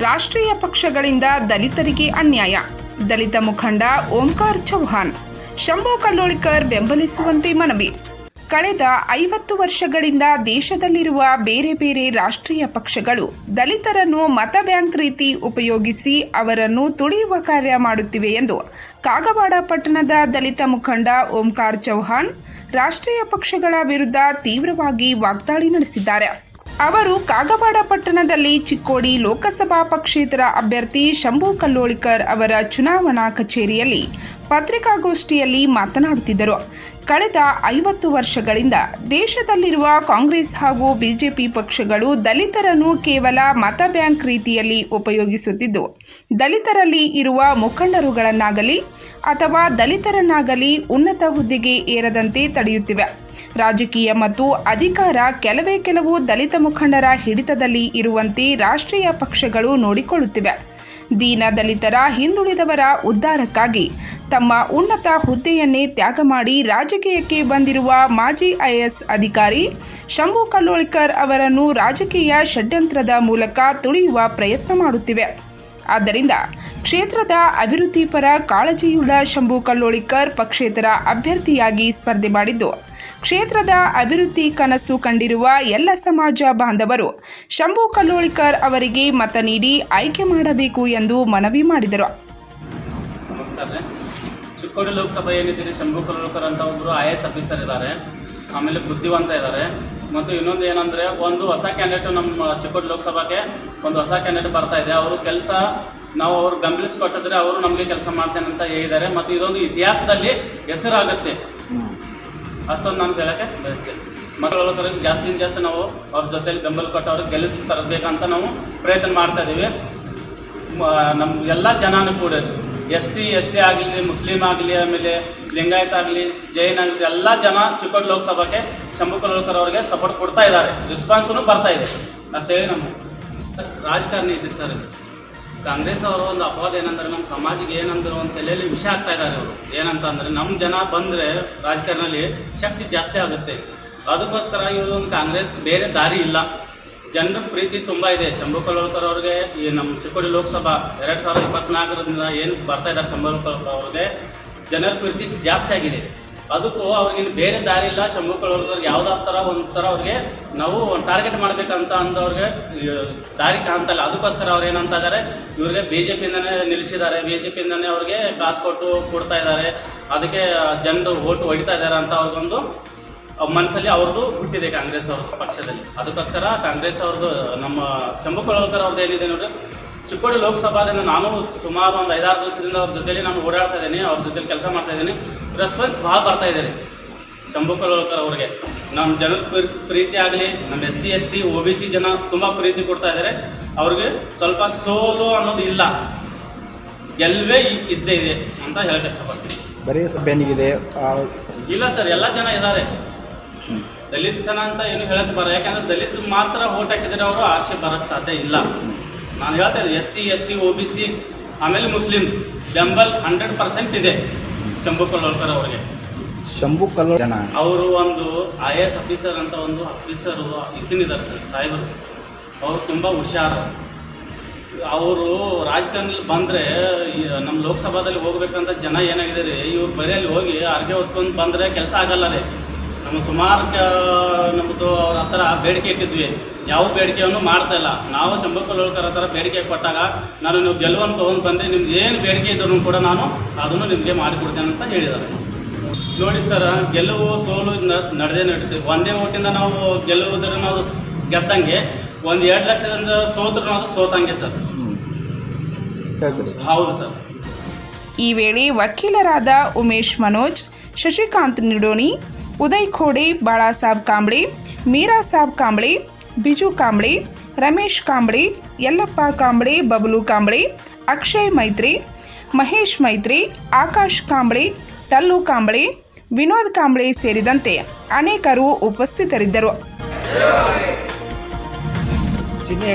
ರಾಷ್ಟ್ರೀಯ ಪಕ್ಷಗಳಿಂದ ದಲಿತರಿಗೆ ಅನ್ಯಾಯ. ದಲಿತ ಮುಖಂಡ ಓಂಕಾರ್ ಚೌಹಾನ್ ಶಂಭು ಕಲ್ಲೋಳಿಕರ್ ಬೆಂಬಲಿಸುವಂತೆ ಮನವಿ. ಕಳೆದ ಐವತ್ತು ವರ್ಷಗಳಿಂದ ದೇಶದಲ್ಲಿರುವ ಬೇರೆ ಬೇರೆ ರಾಷ್ಟ್ರೀಯ ಪಕ್ಷಗಳು ದಲಿತರನ್ನು ಮತ ಬ್ಯಾಂಕ್ ರೀತಿ ಉಪಯೋಗಿಸಿ ಅವರನ್ನು ತುಳಿಯುವ ಕಾರ್ಯ ಮಾಡುತ್ತಿವೆ ಎಂದು ಕಾಗವಾಡ ಪಟ್ಟಣದ ದಲಿತ ಮುಖಂಡ ಓಂಕಾರ್ ಚೌಹಾನ್ ರಾಷ್ಟ್ರೀಯ ಪಕ್ಷಗಳ ವಿರುದ್ಧ ತೀವ್ರವಾಗಿ ವಾಗ್ದಾಳಿ ನಡೆಸಿದ್ದಾರೆ. ಅವರು ಕಾಗವಾಡ ಪಟ್ಟಣದಲ್ಲಿ ಚಿಕ್ಕೋಡಿ ಲೋಕಸಭಾ ಪಕ್ಷೇತರ ಅಭ್ಯರ್ಥಿ ಶಂಭು ಕಲ್ಲೋಳಿಕರ್ ಅವರ ಚುನಾವಣಾ ಕಚೇರಿಯಲ್ಲಿ ಪತ್ರಿಕಾಗೋಷ್ಠಿಯಲ್ಲಿ ಮಾತನಾಡುತ್ತಿದ್ದರು. ಕಳೆದ ಐವತ್ತು ವರ್ಷಗಳಿಂದ ದೇಶದಲ್ಲಿರುವ ಕಾಂಗ್ರೆಸ್ ಹಾಗೂ ಬಿಜೆಪಿ ಪಕ್ಷಗಳು ದಲಿತರನ್ನು ಕೇವಲ ಮತ ಬ್ಯಾಂಕ್ ರೀತಿಯಲ್ಲಿ ಉಪಯೋಗಿಸುತ್ತಿದ್ದು, ದಲಿತರಲ್ಲಿ ಇರುವ ಮುಖಂಡರುಗಳನ್ನಾಗಲಿ ಅಥವಾ ದಲಿತರನ್ನಾಗಲಿ ಉನ್ನತ ಹುದ್ದೆಗೆ ಏರದಂತೆ ತಡೆಯುತ್ತಿವೆ. ರಾಜಕೀಯ ಮತ್ತು ಅಧಿಕಾರ ಕೆಲವೇ ಕೆಲವು ದಲಿತ ಮುಖಂಡರ ಹಿಡಿತದಲ್ಲಿ ಇರುವಂತೆ ರಾಷ್ಟ್ರೀಯ ಪಕ್ಷಗಳು ನೋಡಿಕೊಳ್ಳುತ್ತಿವೆ. ದೀನ ದಲಿತರ ಹಿಂದುಳಿದವರ ಉದ್ಧಾರಕ್ಕಾಗಿ ತಮ್ಮ ಉನ್ನತ ಹುದ್ದೆಯನ್ನೇ ತ್ಯಾಗ ಮಾಡಿ ರಾಜಕೀಯಕ್ಕೆ ಬಂದಿರುವ ಮಾಜಿ ಐಎಎಸ್ ಅಧಿಕಾರಿ ಶಂಭು ಕಲ್ಲೋಳಿಕರ್ ಅವರನ್ನು ರಾಜಕೀಯ ಷಡ್ಯಂತ್ರದ ಮೂಲಕ ತುಳಿಯುವ ಪ್ರಯತ್ನ ಮಾಡುತ್ತಿವೆ. ಆದ್ದರಿಂದ ಕ್ಷೇತ್ರದ ಅಭಿವೃದ್ಧಿ ಪರ ಕಾಳಜಿಯುಳ್ಳ ಶಂಭು ಕಲ್ಲೋಳಿಕರ್ ಪಕ್ಷೇತರ ಅಭ್ಯರ್ಥಿಯಾಗಿ ಸ್ಪರ್ಧೆ ಮಾಡಿದ್ದು, ಕ್ಷೇತ್ರದ ಅಭಿವೃದ್ಧಿ ಕನಸು ಕಂಡಿರುವ ಎಲ್ಲ ಸಮಾಜ ಬಾಂಧವರು ಶಂಭು ಕಲ್ಲೋಳಿಕರ್ ಅವರಿಗೆ ಮತ ನೀಡಿ ಆಯ್ಕೆ ಮಾಡಬೇಕು ಎಂದು ಮನವಿ ಮಾಡಿದರು. ಚಿಕ್ಕೋಡಿ ಲೋಕಸಭೆ ಏನಿದ್ದೀರಿ? ಶಂಭು ಕಲ್ಲೋಳಿಕರ್ ಅಂತ ಒಬ್ಬರು ಐ ಎಸ್ ಆಫೀಸರ್ ಇದ್ದಾರೆ. ಆಮೇಲೆ ಬುದ್ಧಿವಂತ ಇದ್ದಾರೆ. ಮತ್ತು ಇನ್ನೊಂದು ಏನಂದರೆ ಒಂದು ಹೊಸ ಕ್ಯಾಂಡಿಡೇಟ್ ನಮ್ಮ ಚಿಕ್ಕೋಡಿ ಲೋಕಸಭೆಗೆ ಒಂದು ಹೊಸ ಕ್ಯಾಂಡಿಡೇಟ್ ಬರ್ತಾ ಇದೆ. ಅವರು ಕೆಲಸ ನಾವು ಅವ್ರು ಗಂಭೀರಿಸಿಕೊಟ್ಟಿದ್ರೆ ಅವರು ನಮಗೆ ಕೆಲಸ ಮಾಡ್ತೇನೆ ಅಂತ ಹೇಳಿದ್ದಾರೆ. ಮತ್ತು ಇದೊಂದು ಇತಿಹಾಸದಲ್ಲಿ ಹೆಸರಾಗುತ್ತೆ. ಅಷ್ಟೊಂದು ನಾನು ಹೇಳೋಕ್ಕೆ ಬಯಸ್ತೇನೆ. ಮಕ್ಕಳ ಜಾಸ್ತಿ ಜಾಸ್ತಿ ನಾವು ಅವ್ರ ಜೊತೆಲಿ ಬೆಂಬಲ ಕೊಟ್ಟು ಅವ್ರಿಗೆ ಗೆಲ್ಲಿಸಿ ತರಬೇಕಂತ ನಾವು ಪ್ರಯತ್ನ ಮಾಡ್ತಾ ಇದ್ದೀವಿ ನಮ್ಮ ಎಲ್ಲ ಜನಾನು ಕೂಡ ಎಸ್ ಸಿ ಎಸ್ ಆಗಲಿ, ಮುಸ್ಲಿಂ ಆಗಲಿ, ಆಮೇಲೆ ಲಿಂಗಾಯತ ಆಗಲಿ, ಜೈನ್ ಆಗಲಿ, ಎಲ್ಲ ಜನ ಚಿಕ್ಕೋಡಿ ಲೋಕಸಭೆಗೆ ಶಂಭು ಕಲೋಲ್ಕರ್ ಅವರಿಗೆ ಸಪೋರ್ಟ್ ಕೊಡ್ತಾ ಇದ್ದಾರೆ. ರೆಸ್ಪಾನ್ಸೂ ಬರ್ತಾ ಇದೆ. ಅಷ್ಟೇಳಿ ನಮ್ಮ ರಾಜಕಾರಣಿ ಇದ್ದೀರಿ ಸರ್ ಇದು. ಕಾಂಗ್ರೆಸ್ ಅವರ ಒಂದು ಅಪವಾದ ಏನಂದ್ರೆ ನಮ್ಮ ಸಮಾಜಕ್ಕೆ ಏನಂದ್ರೆ ಒಂದು ತಲೆಯಲ್ಲಿ ವಿಷ ಆಗ್ತಾ ಇದ್ದಾರೆ ಅವರು. ಏನಂತ ಅಂದ್ರೆ ನಮ್ಮ ಜನ ಬಂದರೆ ರಾಜಕಾರಣದಲ್ಲಿ ಶಕ್ತಿ ಜಾಸ್ತಿ ಆಗುತ್ತೆ. ಅದಕ್ಕೋಸ್ಕರ ಇವರು ಒಂದು ಕಾಂಗ್ರೆಸ್ ಬೇರೆ ದಾರಿ ಇಲ್ಲ. ಜನರ ಪ್ರೀತಿ ತುಂಬ ಇದೆ. ಶಂಭು ಕಲೋಳ್ಕರ್ ಅವ್ರಿಗೆ ಈ ನಮ್ಮ ಚಿಕ್ಕೋಡಿ ಲೋಕಸಭಾ ಎರಡು ಸಾವಿರದ ಇಪ್ಪತ್ನಾಲ್ಕರಿಂದ ಏನು ಬರ್ತಾ ಇದ್ದಾರೆ ಶಂಭು ಕಲೋಳ್ಕರ್ ಅವ್ರಿಗೆ, ಜನರ ಪ್ರೀತಿ ಜಾಸ್ತಿ ಆಗಿದೆ. ಅದಕ್ಕೂ ಅವ್ರಿಗೆ ಬೇರೆ ದಾರಿ ಇಲ್ಲ. ಶಂಭು ಕಲೋಳ್ಕರ್ಗೆ ಯಾವುದಾದ ಥರ ಒಂದು ಥರ ಅವ್ರಿಗೆ ನಾವು ಟಾರ್ಗೆಟ್ ಮಾಡಬೇಕಂತ ಅಂದವ್ರಿಗೆ ದಾರಿ ಕಾಣ್ತಲ್ಲ. ಅದಕ್ಕೋಸ್ಕರ ಅವ್ರು ಏನಂತ ಇದ್ದಾರೆ ಇವ್ರಿಗೆ ಬಿ ಜೆ ಪಿಯಿಂದನೇ ನಿಲ್ಲಿಸಿದ್ದಾರೆ. ಬಿ ಜೆ ಪಿಯಿಂದನೇ ಅವ್ರಿಗೆ ಕಾಸು ಕೊಟ್ಟು ಕೊಡ್ತಾ ಇದ್ದಾರೆ. ಅದಕ್ಕೆ ಜನರು ಓಟ್ ಹೊಡಿತಾ ಇದ್ದಾರೆ ಅಂತ ಅವ್ರಿಗೊಂದು ಮನಸ್ಸಲ್ಲಿ ಅವ್ರದ್ದು ಹುಟ್ಟಿದೆ ಕಾಂಗ್ರೆಸ್ ಅವ್ರ ಪಕ್ಷದಲ್ಲಿ. ಅದಕ್ಕೋಸ್ಕರ ಕಾಂಗ್ರೆಸ್ ಅವ್ರದ್ದು ನಮ್ಮ ಚಂಬು ಕೊಳಲ್ಕರ್ ಅವ್ರದ್ದು ಏನಿದೆ ನೋಡ್ರಿ? ಚಿಕ್ಕೋಡಿ ಲೋಕಸಭಾದಿಂದ ನಾನು ಸುಮಾರು ಒಂದು ಐದಾರು ದಿವಸದಿಂದ ಅವ್ರ ಜೊತೆಯಲ್ಲಿ ನಾನು ಓಡಾಡ್ತಾ ಇದ್ದೀನಿ ಅವ್ರ ಜೊತೆಲಿ ಕೆಲಸ ಮಾಡ್ತಾ ಇದ್ದೀನಿ. ರೆಸ್ಪಾನ್ಸ್ ಭಾಳ ಬರ್ತಾ ಇದ್ದಾರೆ ಚಂಬು ಶಂಭು ಕಲೋಳ್ಕರ್ ಅವ್ರಿಗೆ. ನಮ್ಮ ಜನರ ಪ್ರೀತಿ ಆಗಲಿ ನಮ್ಮ S C S T O B C ಜನ ತುಂಬ ಪ್ರೀತಿ ಕೊಡ್ತಾ ಇದ್ದಾರೆ ಅವ್ರಿಗೆ ಸ್ವಲ್ಪ ಸೋಲು ಅನ್ನೋದು ಇಲ್ಲ. ಎಲ್ವೇ ಇದ್ದೇ ಇದೆ ಅಂತ ಹೇಳಕ್ಕೆ ಇಷ್ಟಪಡ್ತೀನಿ ಬರೀ ಬೆನ್ನಿಗಿದೆ ಇಲ್ಲ ಸರ್ ಎಲ್ಲ ಜನ ಇದ್ದಾರೆ ದಲಿತ ಜನ ಅಂತ ಏನು ಹೇಳಕ್ ಬರ. ಯಾಕಂದ್ರೆ ದಲಿತ ಮಾತ್ರ ಓಟ್ ಹಾಕಿದ್ರೆ ಅವರು ಆರ್ಷೆ ಬರಕ್ಕೆ ಸಾಧ್ಯ ಇಲ್ಲ. ನಾನು ಹೇಳ್ತಾ ಇದ್ದೀನಿ S C S T O B C ಆಮೇಲೆ ಮುಸ್ಲಿಮ್ಸ್ ಬೆಂಬಲ್ ಹಂಡ್ರೆಡ್ ಪರ್ಸೆಂಟ್ ಇದೆ ಶಂಭು ಕಲ್ಲೋಳ್ಕರ್ ಅವರಿಗೆ. ಶಂಭು ಕಲ್ಲೋ ಜನ. ಅವರು ಒಂದು ಐ ಎ ಎಸ್ ಆಫೀಸರ್ ಅಂತ ಒಂದು ಆಫೀಸರು ಇದ್ದಾರೆ ಸರ್ ಸಾಹೇಬರು. ಅವರು ತುಂಬ ಹುಷಾರು. ಅವರು ರಾಜಕಾರಣದಲ್ಲಿ ಬಂದರೆ ನಮ್ಮ ಲೋಕಸಭಾದಲ್ಲಿ ಹೋಗ್ಬೇಕಂತ ಜನ ಏನಾಗಿದೆ ರೀ ಇವ್ರು ಬರೆಯಲ್ಲಿ ಅಲ್ಲಿ ಹೋಗಿ ಅರ್ಗೆ ಹೊತ್ಕೊಂಡು ಬಂದರೆ ಕೆಲಸ ಆಗಲ್ಲ ರೀ. ನಮ್ಮ ಸುಮಾರು ನಮ್ಮದು ಅವ್ರ ಹತ್ರ ಬೇಡಿಕೆ ಇಟ್ಟಿದ್ವಿ. ಯಾವ ಬೇಡಿಕೆಯನ್ನು ಮಾಡ್ತಾ ಇಲ್ಲ. ನಾವು ಶಂಭು ಕಲೋಳ್ಕರ್ ಹತ್ರ ಬೇಡಿಕೆ ಕೊಟ್ಟಾಗ ನಾನು ನೀವು ಗೆಲುವನ್ನು ತೊಗೊಂಡು ಬಂದರೆ ನಿಮ್ಗೆ ಏನು ಬೇಡಿಕೆ ಇದ್ರೂ ಕೂಡ ನಾನು ಅದನ್ನು ನಿಮಗೆ ಮಾಡಿಕೊಡ್ತೇನೆ ಅಂತ ಹೇಳಿದ್ದಾರೆ. ನೋಡಿ ಸರ್, ಗೆಲುವು ಸೋಲು ನಡೆದೇ ನಡೀತೀವಿ ಒಂದೇ ಓಟಿಂದ ನಾವು ಗೆಲ್ಲುವುದನ್ನು ನಾವು ಗೆದ್ದಂಗೆ ಒಂದು ಎರಡು ಲಕ್ಷದಿಂದ ಸೋತರು ನಾವು ಸೋತಂಗೆ ಸರ್. ಹೌದು ಸರ್. ಈ ವೇಳೆ ವಕೀಲರಾದ ಉಮೇಶ್ ಮನೋಜ್, ಶಶಿಕಾಂತ್ ನಿಡೋಣಿ ಉದಯ್ ಖೋಡೆ ಬಾಳಾಸಾಬ್ ಕಾಂಬ್ಳೆ ಮೀರಾ ಸಾಬ್ ಕಾಂಬ್ಳೆ ಬಿಜು ಕಾಂಬ್ಳೆ ರಮೇಶ್ ಕಾಂಬ್ಳೆ ಯಲ್ಲಪ್ಪ ಕಾಂಬ್ಳೆ ಬಬಲು ಕಾಂಬ್ಳೆ ಅಕ್ಷಯ್ ಮೈತ್ರಿ ಮಹೇಶ್ ಮೈತ್ರಿ ಆಕಾಶ್ ಕಾಂಬ್ಳೆ ಟಲ್ಲು ಕಾಂಬಳಿ ವಿನೋದ್ ಕಾಂಬ್ಳೆ ಸೇರಿದಂತೆ ಅನೇಕರು ಉಪಸ್ಥಿತರಿದ್ದರು. ಚಿಹ್ನೆ